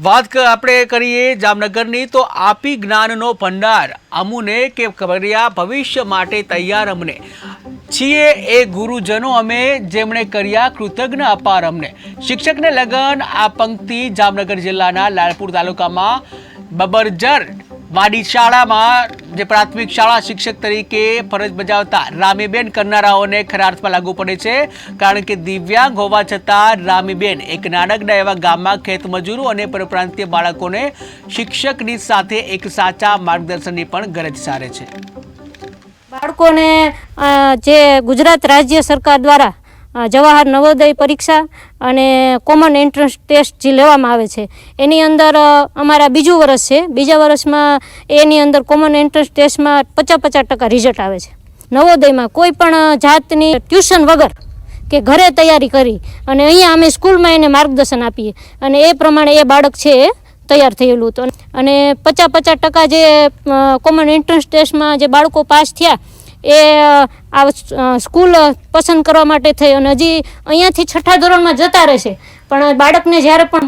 વાત આપણે કરીએ જામનગરની, તો આપી જ્ઞાનનો ભંડાર. અમુને કે કર્યા ભવિષ્ય માટે તૈયાર અમને. છીએ એ ગુરુજનો અમે, જેમણે કર્યા કૃતજ્ઞ અપાર અમને. શિક્ષકને લગન આ પંક્તિ જામનગર જિલ્લાના લાલપુર તાલુકામાં બબરજર વાડી શાળામાં જે પ્રાથમિક શાળા શિક્ષક તરીકે ફરજ બજાવતા રામીબેન કરનારાઓને ખરા અર્થમાં લાગુ પડે છે. કારણ કે દિવ્યાંગ હોવા છતાં રામીબેન એક નાનકડા એવા ગામમાં ખેતમજૂરો અને પરપ્રાંતીય બાળકોને શિક્ષકની સાથે એક સાચા માર્ગદર્શનની પણ ગરજ સારે છે. બાળકોને જે ગુજરાત રાજ્ય સરકાર દ્વારા જવાહર નવોદય પરીક્ષા અને કોમન એન્ટ્રન્સ ટેસ્ટ જે લેવામાં આવે છે, એની અંદર અમારા બીજું વર્ષ છે. બીજા વર્ષમાં એની અંદર કોમન એન્ટ્રન્સ ટેસ્ટમાં પચાસ પચાસ ટકા રિઝલ્ટ આવે છે. નવોદયમાં કોઈ પણ જાતની ટ્યુશન વગર કે ઘરે તૈયારી કરી અને અહીંયા અમે સ્કૂલમાં એને માર્ગદર્શન આપીએ અને એ પ્રમાણે એ બાળક છે એ તૈયાર થયેલું હતું. અને પચાસ પચાસ ટકા જે કોમન એન્ટ્રન્સ ટેસ્ટમાં જે બાળકો પાસ થયા એ આ સ્કૂલ પસંદ કરવા માટે થઈ અને હજી અહીંયાથી છઠ્ઠા ધોરણમાં જતા રહેશે. પણ બાળકને જ્યારે પણ